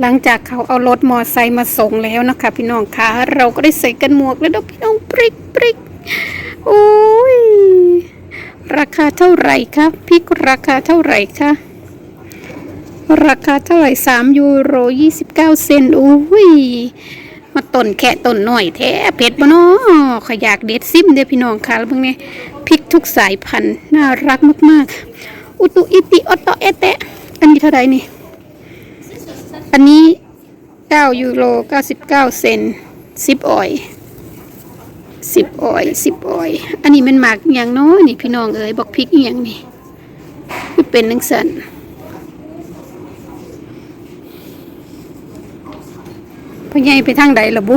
หลังจากเขาเอารถมอไซค์มาส่งแล้วนะคะ พี่น้องคะเราก็ได้ใส่กันหมวกแล้วด้อพี่น้องปริกปริกโอ้ยราคาเท่าไหร่คะพริกราคาเท่าไหร่คะราคาเท่าไหร่สามยูโรยี่สิบเก้าเซนโอ้ยมาต้นแค่ต้นหน่อยแท้เผ็ดบ่เนาะขอยอยากเด็ดซิมเด้อพี่น้องค่ะแล้วเบิ่งเนี่ยพริกทุกสายพันธุ์น่ารักมากๆ อุตุอิติออโตเอเตะอันนี้เท่าไหร่นี่ อันนี้9ยูโร99เซน10ออย10ออย10ออย อันนี้มันหมากอย่างน้อยนี่พี่น้องเอ๋ยบอกพริกอย่างนี่คือเป็นนังสันพ่อใหญ่ไปทางใดล่ะบุ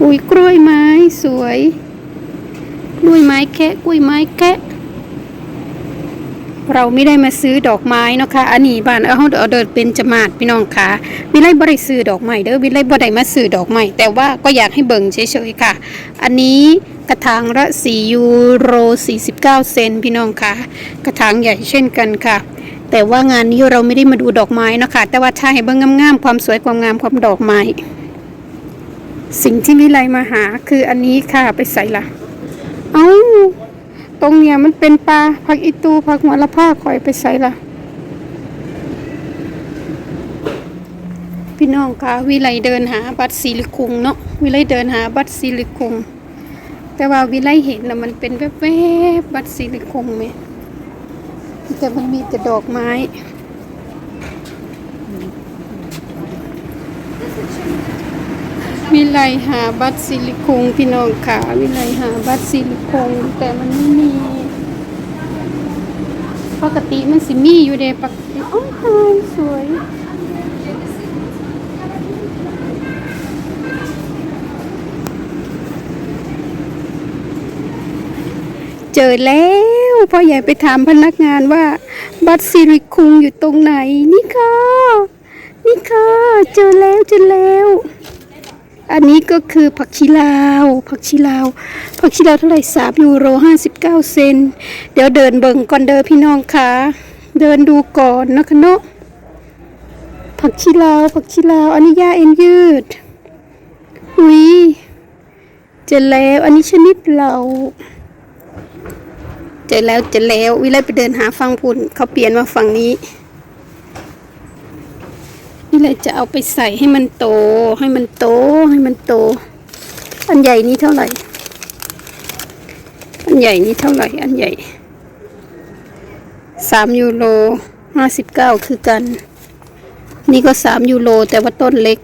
อุ้ยกล้วยไม้สวย กล้วยไม้แคะกล้วยไม้แคะ เราไม่ได้มาซื้อดอกไม้นะคะอันนี้บ้านเอาเอาเดินเป็นจมาดพี่น้องค่ะวิไลบ่ได้ซื้อดอกไม้เด้อวิไลบ่ได้มาซื้อดอกไม้แต่ว่าก็อยากให้เบิ่งเฉยๆค่ะ อันนี้กระถางละ4ยูโร 49 เซนพี่น้องค่ะ กระถางใหญ่เช่นกันค่ะ แต่ว่างานนี้เราไม่ได้มาดูดอกไม้นะคะแต่ว่าถ้าให้เบิ่งงามๆความสวยความงามความดอกไม้สิ่งที่วิไลมาหาคืออันนี้ค่ะไปใส่ละเอ้า รงเนี้ยมันเป็นปลาผักอีตูผักหัวละผ้าคอยไปใส่ละพี่น้องคะวิไลเดินหาบัตรซิลิคุงเนาะวิไลเดินหาบัตรซิลิคุงแต่ว่าวิไลเห็นแล้วมันเป็นแวบๆบัตรซิลิคุงไหมแต่มันมีแต่ดอกไม้ วิไลหาบัตรซิลิคงพี่น้องค่ะวิไลหาบัตรซิลิคงแต่มันไม่มี ปกติมันสิมีอยู่เดปกติโอ้ยตายสวยเจอแล้วพ่อใหญ่ไปถามพนักงานว่า บัตรซิลิคุงอยู่ตรงไหน นี่ค่ะ นี่ค่ะ เจอแล้วเจอแล้ว อันนี้ก็คือผักชีลาว ผักชีลาว ผักชีลาวเท่าไหร่สามยูโรห้าสิบเก้าเซน เดี๋ยวเดินเบิ่งก่อนเด้อพี่น้องค่ะเดินดูก่อนนะคะเนาะผักชีลาว ผักชีลาว อันนี้ยาเอ็นยืด อุ้ยเจอแล้ว อันนี้ชนิดเราเจอแล้วเจอแล้ว วิไลไปเดินหาฟังพุ่นเขาเปลี่ยนมาฝั่งนี้ นี่เลยจะเอาไปใส่ให้มันโต ให้มันโต ให้มันโต อันใหญ่นี้เท่าไหร่ อันใหญ่นี้เท่าไหร่ อันใหญ่สามยูโรห้าสิบเก้าคือกัน นี่ก็สามยูโรแต่ว่าต้นเล็ก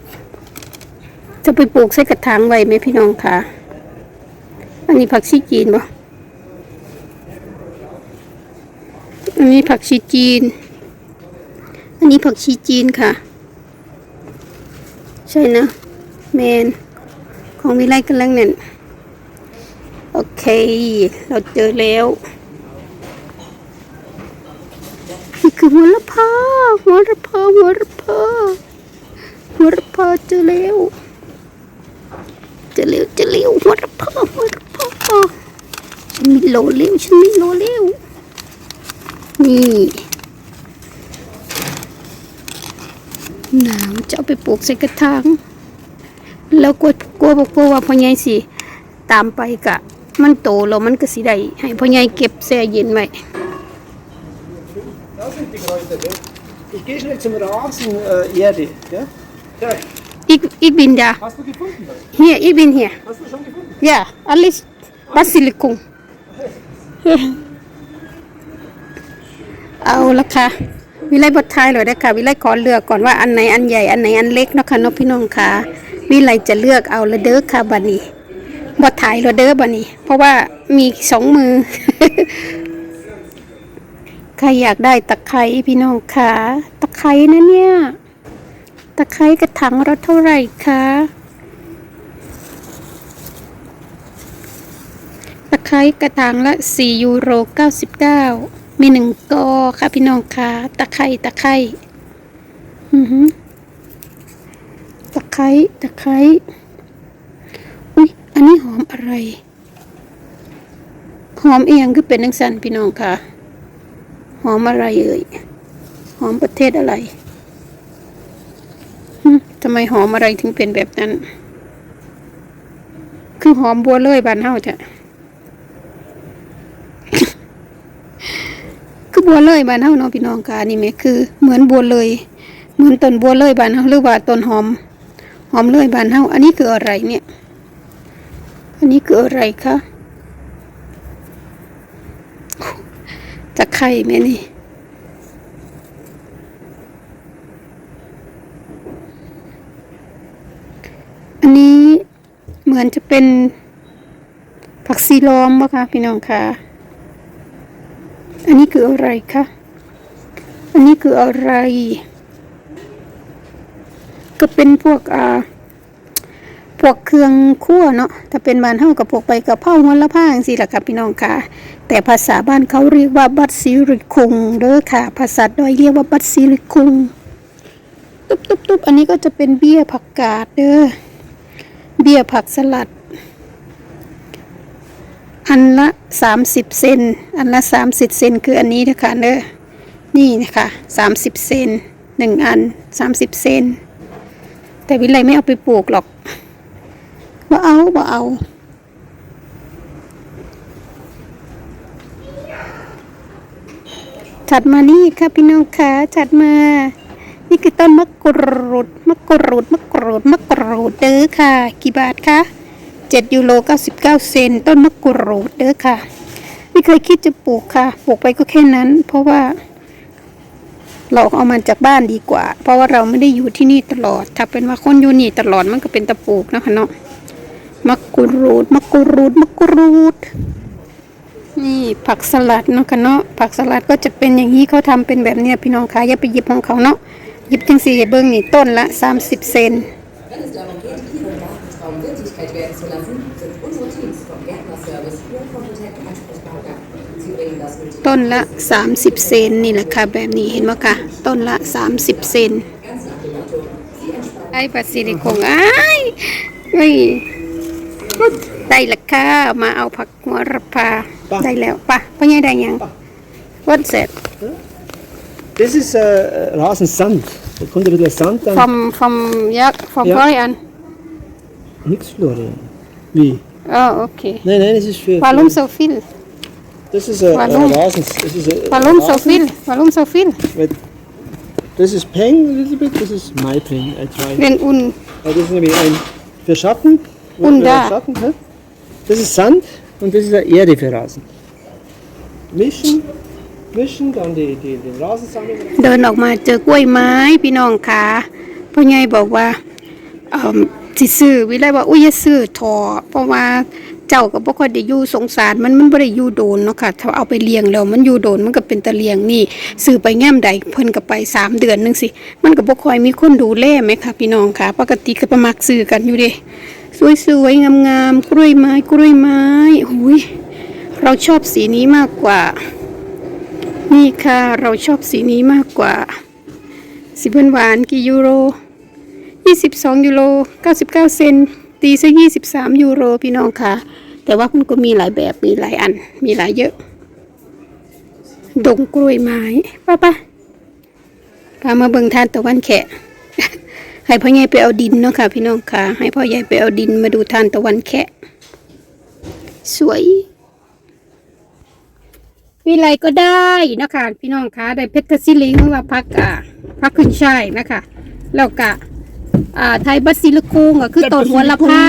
จะไปปลูกใส่กระถางไว้ไหมพี่น้องคะอันนี้ผักชีจีนบ่อันนี้ผักชีจีน อันนี้ผักชีจีนค่ะ ใช่นะแมนของวิไลกันลังนั่นโอเค เราเจอแล้วนี่คือหัวละพาหัวละพาหัวละพาหัวละพาเจอแล้วเจอแล้วเจอแล้วหัวละพาหัวละพาฉันมีโลเร็วฉันมีโลเร็วนี่ หนาวจะเอาไปปลูกใส่กระถางแล้วกลัวกลัวบอกกลัวว่าพ่อใหญ่สิตามไปกะ มันโตแล้วมันก็สิได้ให้พ่อใหญ่เก็บแช่เย็นไว้ Da sind die Kräuter, gell? Ich gehe schnell zum Rasen äh, Erde. Ja? Kijk, อีกอีกบินดา hast du gefunden? was? เฮียอีกบินเฮีย Hast du schon gefunden? ย่าอลิสบาซิลิกุงเอาละค่ะ วิไลบทท้ายเลยนะคะวิไลขอเลือกก่อนว่าอันไหนอันใหญ่อันไหนอันเล็กนะคะน้องพี่น้องค่ะ วิไลจะเลือกเอาละเด้อค่ะบัดนี้บทถ่ายละเด้อบัดนี้ เพราะว่ามีสองมือใครอยากได้ตะไคร้พี่น้องค่ะตะไคร้นะเนี่ยตะไคร้กระถางละเท่าไหร่คะตะไคร้กระถางละ 4 ยูโร 99 มีหนึ่งกอค่ะพี่น้องค่ะ ตะไคร้ตะไคร้อือหือตะไคร้ตะไคร้อุ้ยอันนี้หอมอะไร หอมเอียงคือเป็นนังสันพี่น้องค่ะ หอมอะไรเอ่ย หอมประเทศอะไรทำไมหอมอะไรถึงเป็นแบบนั้น คือหอมบัวเลยบานเฮาจ้ะ คือ บัวเลยบานเฮาเนาะพี่น้องค่ะนี่แม่คือ เหมือนบัวเลย เหมือนต้นบัวเลยบานเฮาหรือว่าต้นหอม หอมเลยบานเฮาอันนี้คืออะไรเนี่ย อันนี้คืออะไรคะจะไข่ไหมนี่อันนี้เหมือนจะเป็นผักซีล้อมวะคะพี่น้องคะ อันนี้คืออะไรคะ อันนี้คืออะไร ก็เป็นพวกอ่าพวกเครื่องคั่วเนาะ ถ้าเป็นบ้านเฮากับพวกไปกับเผาหัวละผ้าจังซี่ล่ะค่ะพี่น้องค่ะ แต่ภาษาบ้านเขาเรียกว่าบัตซิริคุงเด้อค่ะ ภาษาดอยเรียกว่าบัตซิริคุงตุ๊บตุ๊บตุ๊บอันนี้ก็จะเป็นเบี้ยผักกาดเด้อ เบี้ยผักสลัด อันละสามสิบเซนอันละสามสิบเซนคืออันนี้นะคะเด้อนี่นะคะสามสิบเซนหนึ่งอันสามสิบเซนแต่วิไลไม่เอาไปปลูกหรอกว่าเอาว่าเอาถัดมานี่ค่ะพี่น้องค่ะถัดมา นี่คือต้นมะกรูดมะกรูดมะกรูดมะกรูดเด้อค่ะ กี่บาทคะ 7ยูโร99 เซนต้นมะกรูดเด้อค่ะ ไม่เคยคิดจะปลูกค่ะ ปลูกไปก็แค่นั้น เพราะว่า เราเอามันจากบ้านดีกว่า เพราะว่าเราไม่ได้อยู่ที่นี่ตลอด ถ้าเป็นว่าคนอยู่นี่ตลอดมันก็เป็นตะปลูกนะคะเนาะมะกรูดมะกรูดมะกรูด นี่ผักสลัดเนาะค่ะเนาะผักสลัดก็จะเป็นอย่างนี้เขาทำเป็นแบบเนี้ยพี่น้องคะอย่าไปหยิบของเขาเนาะหยิบจังสี่เบิ้งนี่ต้นละ 30 เซน ต้นละ 30 เซนนี่แหละค่ะแบบนี้เห็นไหมคะต้นละ 30 เซน ganz nach dem Motto, Sie entspannen ไอ้ปลาซิลิคงอ้ายเฮ้ยได้ละค่ะมาเอาผักหัวระพาป่ะได้แล้วปะพ่อใหญ่ได้ยัง What is it Das ist äh, Rasensand. Da kommt ein bisschen Sand dann. from from ยัก from Ja. Florian Nix Florian. Wie? อ๋อโอเค Nein, nein, das ist für. Warum so viel Das ist äh, Warum? äh, Rasens. Das ist, äh, Warum so Rasen. viel Warum so viel Weil Das ist Peng a little bit, das ist My Peng. I try. wenn un Also das ist nämlich ein für Schatten. Und für da. Schatten ne? Das ist Sand und das ist eine Erde für Rasen. Mischen, mischen, dann die, die, den Rasensamen. เดินออกมาเจอกล้วยไม้พี่น้องค่ะพ่อใหญ่บอกว่าเอ่อสิซื้อวิไลว่าอุ้ยอย่าซื้อทอเพราะว่าเ จ้าก็บ่ค่อยได้อยู่สงสารมันมันบ่ได้อยู่โดนเนาะค่ะถ้าเอาไปเลี้ยงแล้วมันอยู่โดนมันก็เป็นตะเลี้ยงนี่ซื้อไปแง้มใดเพิ่นก็ไปสามเดือนนึงสิ มันก็บ่ค่อยมีคนดูแลไหมคะพี่น้องค่ะ ปกติก็ประมักซื้อกันอยู่เด้สวยๆงามๆกล้วยไม้กล้วยไม้หุยเราชอบสีนี้มากกว่า นี่ค่ะเราชอบสีนี้มากกว่าสีเพื่นหวานกี่ยูโร 22 ยูโร 99 เซนตีซะ23 ยูโรพี่น้องค่ะ แต่ว่ามันก็มีหลายแบบมีหลายอัน มีหลายเยอะ ดงกล้วยไม้ป้าป้าพามาเบิ่งทานตะวันแขะให้พ่อใหญ่ไปเอาดินเนาะค่ะ พี่น้องค่ะ ให้พ่อใหญ่ไปเอาดินมาดูทานตะวันแขะ สวย วิไลก็ได้นะคะพี่น้องคะได้เพชรซิลิงว่าพักอ่าพักขึ้นช่ายนะคะแล้วก็อ่าไทยบัสซิลกุงก็คือต้นหัวละผ้า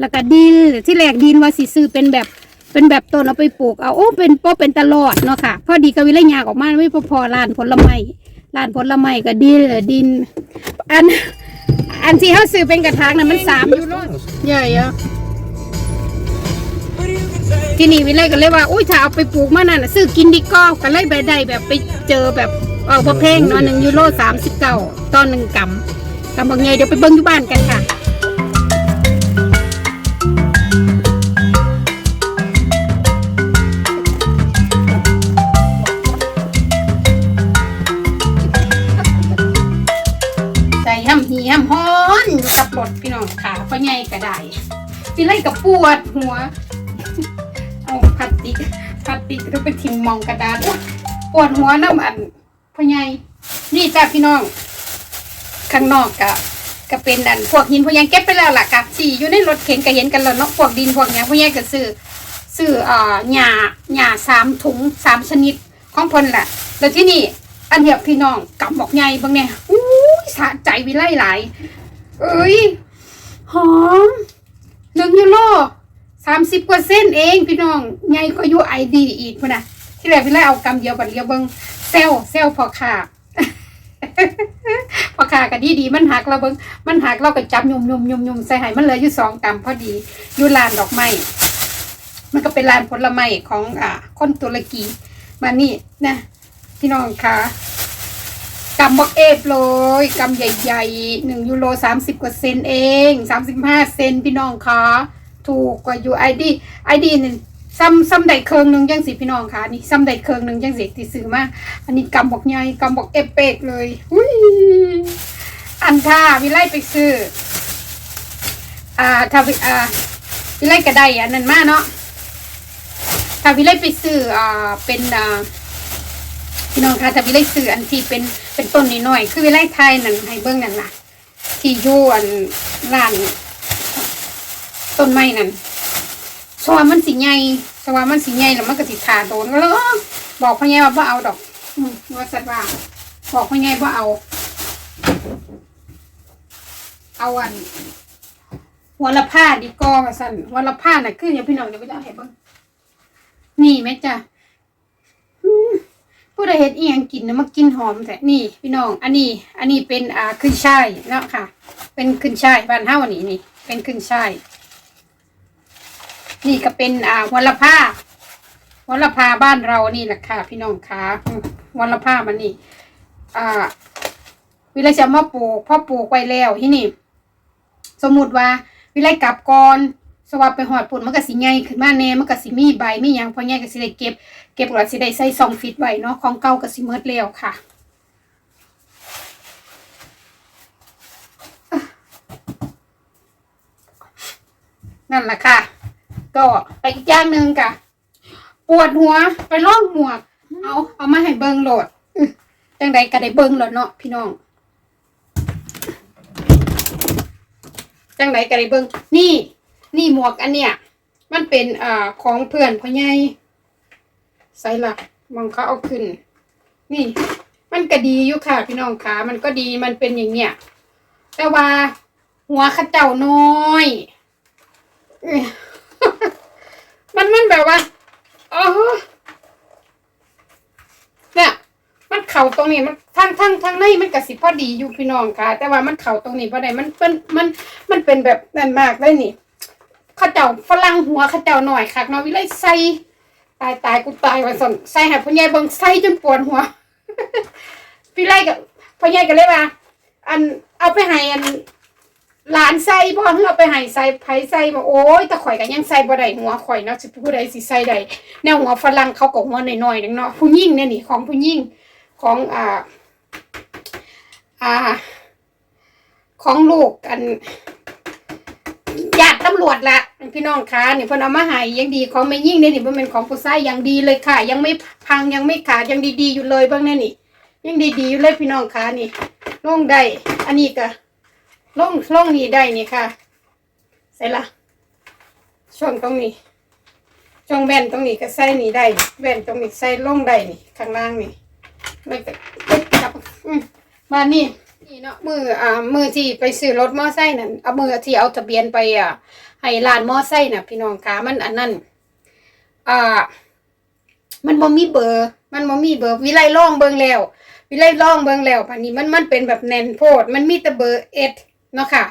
แล้วก็ดินที่แรกดินว่าสิซื้อเป็นแบบเป็นแบบต้นเอาไปปลูกเอาโอ้เป็นป้อเป็นตลอดเนาะค่ะพอดีกวิไลยากออกมาไม่พอพอร้านผลไม้ร้านผลไม้ก็ดินดิน อันอันที่เขาซื้อเป็นกระถางน่ะมันสามยูโรใหญ่อะที่นี่วิไลก็เลยว่าอุ้ยถ้าเอาไปปลูกมานั่นซื้อกินดีก็ก็เลยไปได้แบบไปเจอแบบเออพอเพงเนาะหนึ่งยูโรสามสิบเก้าตอนหนึ่งกำกำบางไงเดี๋ยวไปเบิ้งอยู่บ้านกันค่ะ ก็ได้วิไล่ก็ปวดหัว เอาพลาสติกพลาสติกแล้วไปทิ้งมองกระดาษปวดหัวน้ำอันพ่อใหญ่นี่จ้าพี่น้อง ข้างนอกกะก็เป็นอันพวกหินพวกหยังเก็บไปแล้วล่ะกับสี่อยู่ในรถเข็นก็เห็นกันแล้วเนาะพวกดินพวกหยังพวกหยังก็ซื้อซื้อเอ่อหญ้าหญ้าสามถุงสามชนิดของพนแหละแล้วที่นี่อันเดียวพี่น้องกำบอกใหญ่บางเนี่ยอู้ยสะใจวิไลหลาย เอ้ย หอมหนึ่งยูโรสามสิบกว่าเส้นเองพี่น้องใหญ่ก็ยูไอดีอีกพุ่นนะที่แรกวิไลเอากำเดียวบัดเดียวเบิ่งเซลเซลพอค่ะพอขาก็ดีดีมันหักเราเบิ่งมันหักเราก็จับยุ่มยุ่มยุ่มยุ่มใส่ให้มันเลืออยู่สองกำพอดีอยู่ลานดอกไม้มันก็เป็นลานผลไม้ของอ่าคนตุรกีมานี่นะพี่น้องคะ กำบอกเอฟเลยกำใหญ่ๆหนึ่งยูโรสามสิบกว่าเซนเองสามสิบห้าเซนพี่น้องคะถูกกว่ายูไอดีไอดีนี่ซ้ำซ้ำใดเคิงหนึ่งยังสิพี่น้องคะนี่ซ้ำใดเคิงหนึ่งยังสิที่ซื้อมาอันนี้กำบอกใหญ่กำบอกเอฟเปกเลยอุ้ยอันท่าวิไลไปซื้ออ่าถ้าวิอ่าวิไลกระไดอันนั้นมาเนาะถ้าวิไลไปซื้ออ่าเป็นอ่า พี่น้องคะถ้าวิไลซื้ออันที่เป็นเป็นต้นน้อย คือวิไลไทยนั่นให้เบิ้งนั่นล่ะ ที่อยู่อันร้านต้นไม้นั่นสว่ามันสิใหญ่สว่ามันสิใหญ่แล้วมันก็สิดขาโดนก็เลยบอกพ่อใหญ่ว่าบ่เอาดอกว่าสัตว์ว่าบอกพ่อใหญ่ว่าเอา เอาอันหัละผ้าดีกอว่าสั่นหัละผ้าน่ะคืออย่าพี่น้องเดี๋ยวไปเอาให้เบิ่งนี่แม่จ้ะ ผู้ใดเฮ็ดอีหยังกินนะมากินหอมแต่นี่พี่น้อง อันนี้ อันนี้เป็นอ่าขึ้นช่ายเนาะค่ะ เป็นขึ้นช่ายบ้านเฮาอันนี้นี่ เป็นขึ้นช่าย นี่ก็เป็นอ่าหัละผ้าวัลภาบ้านเรานี่แหละค่ะ พี่น้องคะวัลภามันนี่ อ่า วิไลจะมาปลูกพ่อปลูกไว้แล้วที่นี่ สมมุติว่า วิไลกลับก่อน สวัสดไปหอดปุ่นมันก็สิใหญ่ขึ้นมาแน่มันก็สิมีใบมีหยังพอใหญ่ก็สิได้เก็บ เก็บแล้วสิได้ใส่ซองฟิตไว้เนาะของเก่าก็สิเมิดแล้วค่ะนั่นแหละค่ะ ก็ไปอีกอย่างหนึ่งค่ะ ปวดหัวไปล่องหมวก เอาเอามาให้เบิงโหลดจังใดก็ได้เบิงแล้วเนาะพี่น้องจังใดก็ได้เบิงนี่ นี่หมวกอันเนี้ยมันเป็นอ่าของเพื่อนพ่อใหญ่ใส่ละมองเขาเอาขึ้น นี่ มันก็ดีอยู่ค่ะ พี่น้องขามันก็ดีมันเป็นอย่างเนี้ยแต่ว่าหัวขาเจ้าน้อยมันมันแบบว่าเออเนี่ยมันเข่าตรงนี้มันทั้งทั้งทั้งในมันกระสิพอดีอยู่พี่น้องค่ะ แต่ว่ามันเข่าตรงนี้พอได้มันเป็นมันมันเป็นแบบนั่นมากเลยนี่ ข้าเจ้าฝรั่งหัวข้าเจ้าหน่อยค่ะเนาะวิไลใส่ตายตายกูตายวันสนใส่ให้พ่อใหญ่เบิ่งใส่จนปวดหัวพี่ไล่กับพ่อใหญ่ก็เลยว่า อันเอาไปให้อันหลานใส่บ่เฮือไปให้ใส่ไผใส่บ่โอ้ยแต่ข่อยก็ยังใส่บ่ได้หัวข่อยเนาะสิผู้ใดสิใส่ได้แนวหัวฝรั่งเขาก็หัวน้อยๆนึงเนาะผู้หญิงเนี่ยนี่ของผู้หญิงของอ่า อ่า ของลูกอันำรวจละพี่น้องคะนี่เพิ่นเอามาให้ยังดีของแม่ยิ่งเนี่ยนี่บ่แม่นของผู้ชายยังดีเลยค่ะ ยังไม่พังยังไม่ขาดยังดีๆอยู่เลยเบิ่งแน่นี่ ยังดีๆอยู่เลยพี่น้องคะนี่ลงได้อันนี้ก็ล่องล่องนี้ได้นี่ค่ะใส่ละช่วงตรงนี้ช่วงแว่นตรงนี้ก็ใส่นี่ได้แว่นตรงนี้ใส่ล่องได้นี่ข้างล่างนี่แล้วก็เอ๊ะกลับมานี่นี่เนาะมืออ่ามือที่ไปซื้อรถมอไซค์นั่นเอามือที่เอาทะเบียนไปอ่า ให้ร้านมอไซค์น่ะ พี่น้องคะมันอันนั้นอ่ามันบ่มีเบอร์ มันบ่มีเบอร์ วิไลล่องเบิ่งแล้ว วิไลล่องเบิ่งแล้วพันนี้มันมันเป็นแบบแน่นโพด มันมีแต่เบอร์เอเนาะค่ะ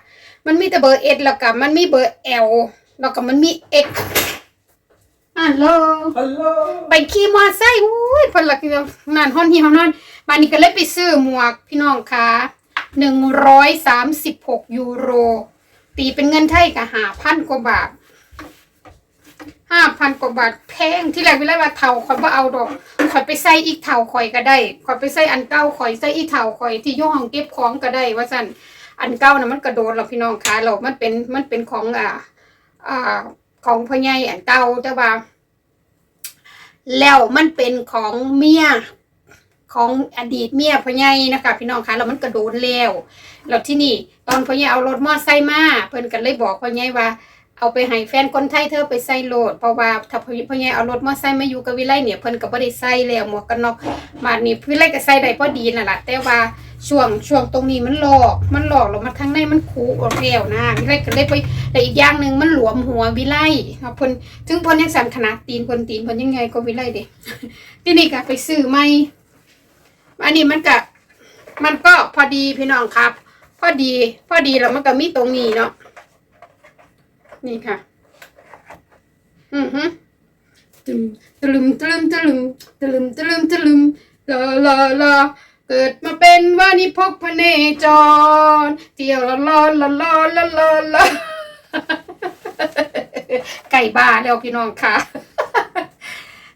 มันมีแต่เบอร์เอแล้วก็มันมีเบอร์เอลแล้วก็มันมีเอ็กฮัลโหล Hallo! ไปขี่มอไซค์อุ้ยเพนละกิโลนานฮอนเหี่ยวนั่นบานนี้ก็เลยไปซื้อหมวกพี่น้องคะหนึ่งร้อยสามสิบหกยูโร ตีเป็นเงินไทยก็หาพันกว่าบาทห้าพันกว่าบาทแพงที่แรกวิไลว่าเท่าข่อยว่าเอาดอกข่อยไปใส่อีกเท่าข่อยก็ได้ข่อยไปใส่อันเก้าข่อยใส่อีกเท่าข่อยที่ยุ่ห้องเก็บของก็ได้ ว่าสั่นอันเก้านะมันกระโดดเราพี่น้องคะเรามันเป็นมันเป็นของอ่าอ่าของพ่อใหญ่อันเก่าแต่ว่าแล้วมันเป็นของเมีย ของอดีตเมียพ่อใหญ่นะคะพี่น้องคะแล้วมันกระโดนแล้วแล้วที่นี่ตอนพ่อใหญ่เอารถมอไซค์มาเพิ่นก็เลยบอกพ่อใหญ่ว่าเอาไปให้แฟนคนไทยเธอไปใส่โลดเพราะว่าถ้าพ่อพ่อใหญ่เอารถมอไซค์มาอยู่กับวิไลเนี่ยเพิ่นก็บ่ได้ใส่แล้วหมวกกันน็อกมานี่วิไลก็ใส่ได้พอดีนั่นแหละแต่ว่าช่วงช่วงตรงนี้มันหลอกมันหลอกแล้วมันข้างในมันคูออกแล้วนะวิไลก็เลยไปแต่อีกอย่างหนึ่งมันหลวมหัววิไลเพิ่นถึงเพิ่นยังสั่นขนาดตีนเพิ่นตีนเพิ่นยังไงก็วิไลเด้ที่นี่ก็ไปซื้อใหม่ อันนี้มันก็มันก็พอดีพี่น้องครับ พอดี พอดีแล้วมันก็มีตรงนี้เนาะนี่ค่ะ อือฮึตึมตะลึมตะลึมตะลึมตะลึมตะลึมตะลึมลาลาลาเกิดมาเป็นวานิพกพเนจร เที่ยวละลอนละลอนละลอนละไก่บ้าแล้วพี่น้องค่ะ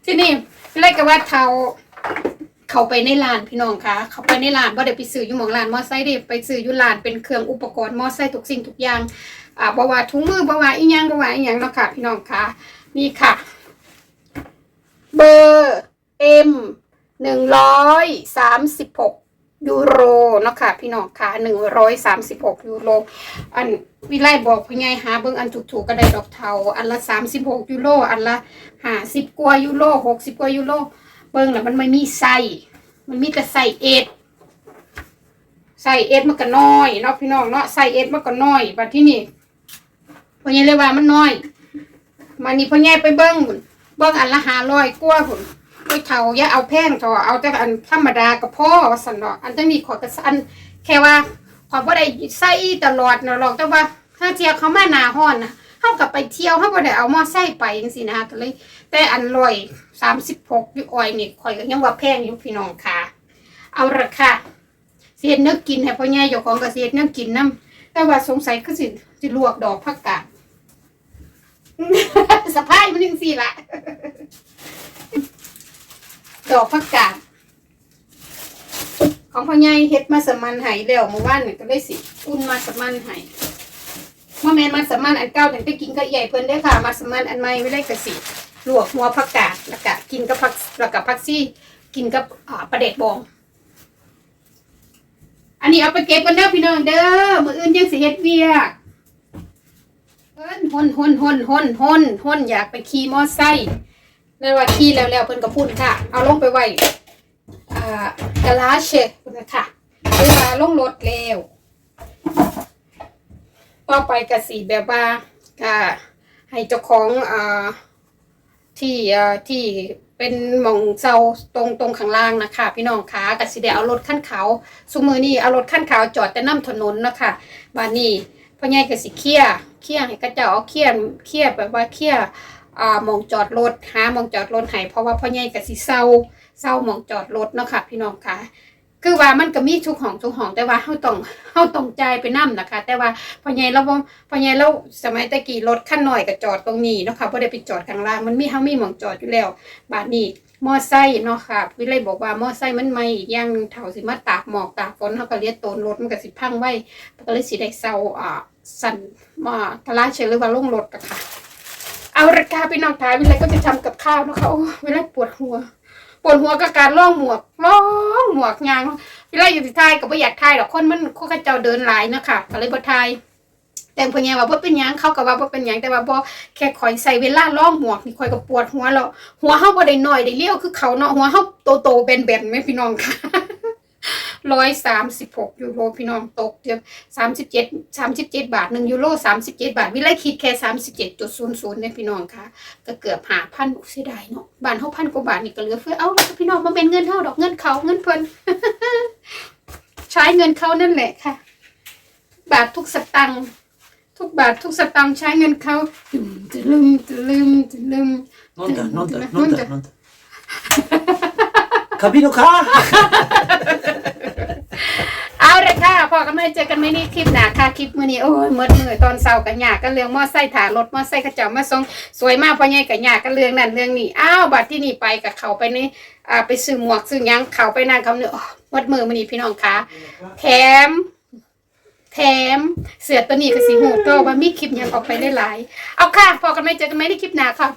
ที่นี่เรียกว่าเทา เขาไปในร้านพี่น้องคะเขาไปในร้านว่าเดี๋ยวไปซื้ออยู่หมองร้านมอไซค์เดิไปซื้ออยู่ร้านเป็นเครื่องอุปกรณ์มอไซค์ทุกสิ่งทุกอย่างอ่าบว่าถุงมือบว่าอีหยังบว่าอีหยังเนาะค่ะพี่น้องคะนี่ค่ะ เบอร์เอ็มหนึ่งร้อยสามสิบหกยูโรเนาะค่ะพี่น้องค่ะหนึ่งร้อยสามสิบหกยูโรอันวิไลบอกพี่ไงหาเบิ่งอันถูกๆก็ได้ดอกเทาอันละสามสิบหกยูโรอันละห้าสิบกว่ายูโรหกสิบกว่ายูโร เบิ่งแล้วมันไม่มีไส้มันมีแต่ไส้เอ็ดไส้เอ็ดมันก็น้อยเนาะพี่น้องเนาะไส้เอ็ดมันก็น้อยบัดที่นี่พ่อใหญ่เลยว่ามันน้อยมานี่พ่อใหญ่ไปเบิ่งเบิ่งอันละหาร้อยกว่าพุ่นโอ้ยเท่าอย่าเอาแพงเถอะเอาแต่อันธรรมดาก็พอว่าซั่นเนาะอันจะมีขอยก็อันแค่ว่าขอบ่ได้ใส่ตลอดเนาะหรอกแต่ว่าถ้าเที่ยเขามาหนาฮ้อนนะ เฮากับไปเที่ยวเฮาบ่ได้เอามอไซค์ไปจังซี่นะก็เลย แต่อันร้อยสามสิบหกยู่อ้อยนี่ข่อยก็ยังว่าแพงอยู่พี่น้องค่ะ เอาราคาเสียเนื้อกินให้พ่อใหญ่เจ้าของก็เสียเนื้อกินนํแต่ว่าสงสัยคือสิสิลวกดอกผักกาดสะพายมันจังซี่ละดอกผักกาดของพ่อใหญ่เฮ็ดมาสมันไห้แล้วเมื่อวานก็เลยสิอุ่นมาสมันไห้ มาแม่นมาสมันอันเก่าแต่ไปกินกับใหญ่เพิ่นได้ค่ะ มาสมันอันใหม่ไม่ได้กระสิลวกหัวผักกาดแล้วก็กินกับผักแล้วก็ผักซี่ กินกับอ่าปลาเด็ดบอง อันนี้เอาไปเก็บกันเด้อพี่น้องเด้อมืออื่นยังสิเฮ็ดเวียกเพิ่นฮนฮนฮนฮนฮนฮนอยากไปขี่มอไซค์แล้วว่าขี่แล้วแล้วเพิ่นก็พูดค่ะ เอาลงไปไว้อ่ากะลาเชคุณค่ะเวลาลงรถแล้ว ต่อไปกสีแบบว่าก็ให้เจ้าของอ่าที่อ่าที่เป็นหมองเซาตรงตรงข้างล่างนะคะพี่น้องคะกสิได้เอารถขั้นเขาวสุมือนี่เอารถขั้นเขาจอดแต่น้ำถนนนะคะบานนี้พ่อใหญ่กสิเคลียเคลียให้กระเจ้าเอาเคลียเคลียแบบว่าเคลียอ่ามองจอดรถหาหมองจอดรถให้เพราะว่าพ่อใหญ่กสิเซาเศร้าหมองจอดรถเนาะค่ะพี่น้องค่ะ คือว่ามันก็มีทุกห้องทุกห้องแต่ว่าเฮาต้องเฮาต้องจ่ายไปนํนะคะ แต่ว่าพอใหญ่เราบ่พอใหญ่เราสมัยตะกี้รถคันน้อยก็จอดตรงนี้เนาะค่ะบ่ได้ไปจอดข้างล่างมันมีเฮามีหม่องจอดอยู่แล้วบาดนี้มอไซค์เนาะค่ะวิเลยบอกว่ามอไซค์มันใหม่อีกอย่างนึงเท่าสิมาตากหมอกตากฝนเฮาก็เลียโตนรถมันก็สิพังไว้ก็เลยสิได้เซาอ่าสั่นมาทลาเชหรือว่าลงรถอะค่ะเอาราคาพี่น้องท้ายวิเลยก็จะทำกับข้าวเนาะค่ะโอ้วิเลยปวดหัว ปวดหัวกับการล่องหมวกล่องหมวกยางเวลาอยู่ที่ไทยก็ไม่อยากไทยหรอกคนมันคนเขาเจ้าเดินหลายนะคะก็เลยบ่ไทยแต่พอนี่ยว่าบ่เป็นหยังเขาก็ว่าบ่เป็นหยังแต่ว่าบ่แค่คอยใส่เวลาล่องหมวกนี่คอยก็ปวดหัวแล้วหัวเฮาบ่ได้น้อยได้เลี้ยวคือเขาเนาะหัวเฮาโตๆแบนๆแม่พี่น้องค่ะ ร้อยสามสิบหกยูโรพี่น้องตกเดียวสามสิบเจ็ดสามสิบเจ็ดบาทหนึ่งยูโรสามสิบเจ็ดบาท วิไลคิดแค่สามสิบเจ็ดจุดศูนย์ศูนย์เนี่ยพี่น้องค่ะก็เกือบหาพันเสียดายเนาะบาทเท่าพันกว่าบาทนี่ก็เหลือเฟือเอาแล้วพี่น้องมาเป็นเงินเท่าดอกเงินเขาเงินเพิ่นใช้เงินเขานั่นแหละค่ะ บาททุกสตังค์ทุกบาททุกสตังค์ใช้เงินเขาตึมจะลืมจะลืมจะลืม Nonta, nonta, Nonta. nonta, nonta. Capito ca? เอา เลยค่ะพอกันไม่เจอกันไม่นี่คลิปหนาค่ะคลิปมื้อนี้โอ้ยเมื่อมือตอนเช้ากันยากกันเรื่องมอไซค์ถารถมอไซค์เขาเจ้ามาส่งสวยมากพ่อใหญ่กันยากกันเรื่องนั้นเรื่องนี้อ้าวบัดที่นี่ไปกับเขาไปนี่อ่าไปซื้อหมวกซื้อหยังเขาไปนั่งคำเนื้อมดมือมื้อนี้พี่น้องค่ะแถม แถมเสือตัวนี้ก็สิหูโตว่ามีคลิปหยังออกไปได้หลายเอาค่ะพอกันไม่เจอกันไม่ได้คลิปหนาค่ะ